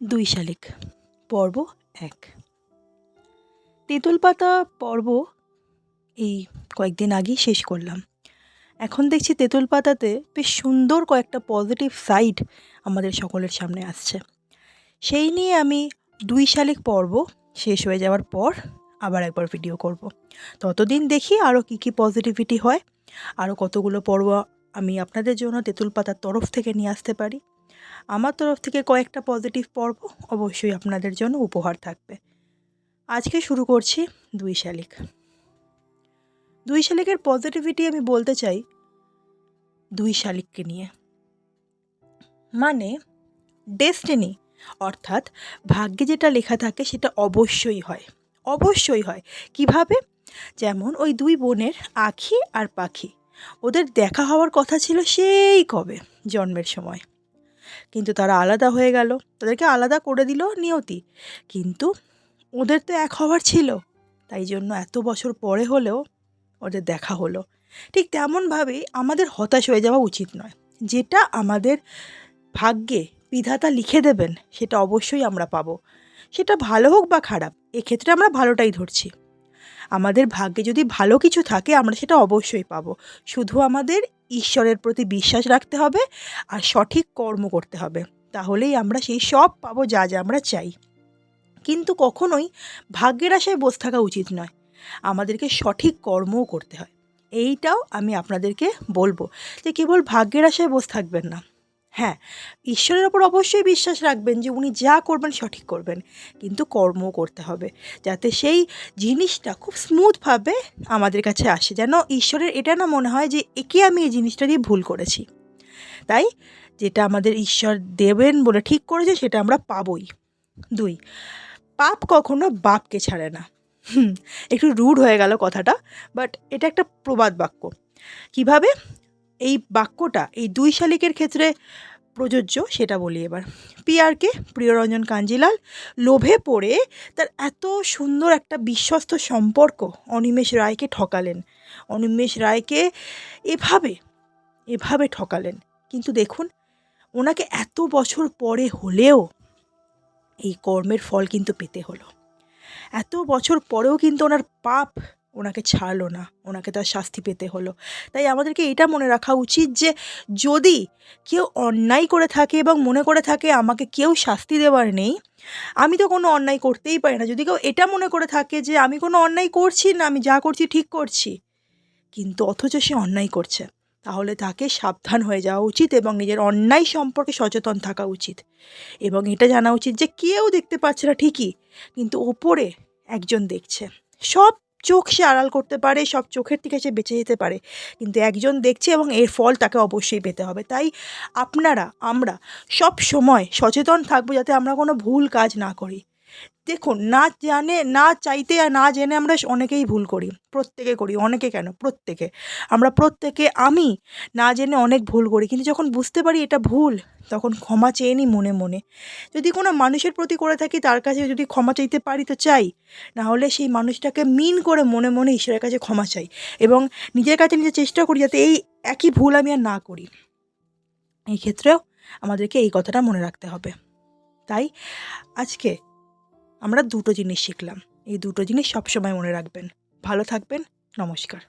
দুই শালিক, পর্ব এক। তেঁতুল পাতা পর্ব এই কয়েকদিন আগেই শেষ করলাম। এখন দেখছি তেঁতুল পাতাতে বেশ সুন্দর কয়েকটা পজিটিভ সাইড আমাদের সকলের সামনে আসছে। সেই নিয়ে আমি দুই শালিক পর্ব শেষ হয়ে যাওয়ার পর আবার একবার ভিডিও করব। ততদিন দেখি আরও কী কী পজিটিভিটি হয় আরও কতগুলো পর্ব আমি আপনাদের জন্য তেঁতুল পাতার তরফ থেকে নিয়ে আসতে পারি। আমার তরফ থেকে কয়েকটা পজিটিভ পর্ব অবশ্যই আপনাদের জন্য উপহার থাকবে। আজকে শুরু করছি দুই শালিক। দুই শালিকের পজিটিভিটি আমি বলতে চাই দুই শালিককে নিয়ে। মানে ডেস্টিনি অর্থাৎ ভাগ্যে যেটা লেখা থাকে সেটা অবশ্যই হয়। অবশ্যই হয়। কীভাবে? যেমন ওই দুই বোনের আখি আর পাখি। ওদের দেখা হওয়ার কথা ছিল সেই কবে জন্মের সময়। কিন্তু তারা আলাদা হয়ে গেল। তাদেরকে আলাদা করে দিল নিয়তি। কিন্তু ওদের তো এক হওয়ার ছিল। তাই জন্য এত বছর পরে হলেও ওদের দেখা হলো। ঠিক তেমনভাবেই আমাদের হতাশ হয়ে যাওয়া উচিত নয়। যেটা আমাদের ভাগ্যে বিধাতা লিখে দেবেন, সেটা অবশ্যই আমরা পাবো। সেটা ভালো হোক বা খারাপ, এক্ষেত্রে আমরা ভালোটাই ধরছি। আমাদের ভাগ্যে যদি ভালো কিছু থাকে, আমরা সেটা অবশ্যই পাবো। শুধু আমাদের ঈশ্বরের প্রতি বিশ্বাস রাখতে হবে আর সঠিক কর্ম করতে হবে। তাহলেই আমরা সেই সব পাবো যা যা আমরা চাই। কিন্তু কখনোই ভাগ্যের আশায় বসে থাকা উচিত নয়। আমাদেরকে সঠিক কর্মও করতে হয়। এইটাও আমি আপনাদেরকে বলব যে কেবল ভাগ্যের আশায় বসে থাকবেন না। হ্যাঁ ঈশ্বরের ওপর অবশ্যই বিশ্বাস রাখবেন যে উনি যা করবেন সঠিক করবেন। কিন্তু কর্মও করতে হবে যাতে সেই জিনিসটা খুব স্মুথভাবে আমাদের কাছে আসে। যেন ঈশ্বরের এটা না মনে হয় যে একে আমি এই জিনিসটা দিয়ে ভুল করেছি। তাই যেটা আমাদের ঈশ্বর দেবেন বলে ঠিক করেছে সেটা আমরা পাবই। দুই, পাপ কখনো বাপকে ছাড়ে না। একটু রুড হয়ে গেল কথাটা বাট এটা একটা প্রবাদ বাক্য। কীভাবে? এই বাক্যটা, এই দুই শালিকের ক্ষেত্রে প্রযোজ্য সেটা বলি এবার। পিয়ারকে প্রিয়রঞ্জন কাঞ্জিলাল, লোভে পড়ে তার এত সুন্দর একটা বিশ্বস্ত সম্পর্ক অনিমেষ রায়কে ঠকালেন। অনিমেষ রায়কে এভাবে এভাবে ঠকালেন। কিন্তু দেখুন, ওনাকে এত বছর পরে হলেও এই কর্মের ফল কিন্তু পেতে হলো। এত বছর পরেও কিন্তু ওনার পাপ ওনাকে ছাড়লো না, ওনাকে তার শাস্তি পেতে হলো। তাই আমাদেরকে এটা মনে রাখা উচিত যে, যদি কেউ অন্যায় করে থাকে এবং মনে করে থাকে আমাকে কেউ শাস্তি দেওয়ার নেই, আমি তো কোনো অন্যায় করতেই পারি না। যদি কেউ এটা মনে করে থাকে যে, আমি কোনো অন্যায় করছি না, আমি যা করছি ঠিক করছি, কিন্তু অথচ সে অন্যায় করছে, তাহলে তাকে সাবধান হয়ে যাওয়া উচিত এবং নিজের অন্যায় সম্পর্কে সচেতন থাকা উচিত। এবং এটা জানা উচিত যে, কেউ দেখতে পাচ্ছে না ঠিকই, কিন্তু ওপরে একজন দেখছে। সব চোখ সে আড়াল করতে পারে, সব চোখের থেকে সে বেঁচে যেতে পারে। কিন্তু একজন দেখছে এবং এর ফল তাকে অবশ্যই পেতে হবে। তাই আপনারা, আমরা সব সময় সচেতন থাকব যাতে আমরা কোনো ভুল কাজ না করি। দেখুন, না জানে, না চাইতে আর না জেনে আমরা অনেকেই ভুল করি। প্রত্যেকে করি, অনেকে কেন? প্রত্যেকে। আমরা প্রত্যেকে, আমি না জেনে অনেক ভুল করি, কিন্তু যখন বুঝতে পারি এটা ভুল, তখন ক্ষমা চেয়ে নিই মনে মনে। যদি কোনো মানুষের প্রতি করে থাকি, তার কাছে যদি ক্ষমা চাইতে পারি তো চাই। না হলে সেই মানুষটাকে মিন করে মনে মনে ঈশ্বরের কাছে ক্ষমা চাই এবং নিজের কাছে নিজে চেষ্টা করি যাতে এই একই ভুল আমি আর না করি। এই ক্ষেত্রেও আমাদেরকে এই কথাটা মনে রাখতে হবে। তাই আজকে আমরা দুটো জিনিস শিখলাম। এই দুটো জিনিস সবসময় মনে রাখবেন। ভালো থাকবেন। নমস্কার।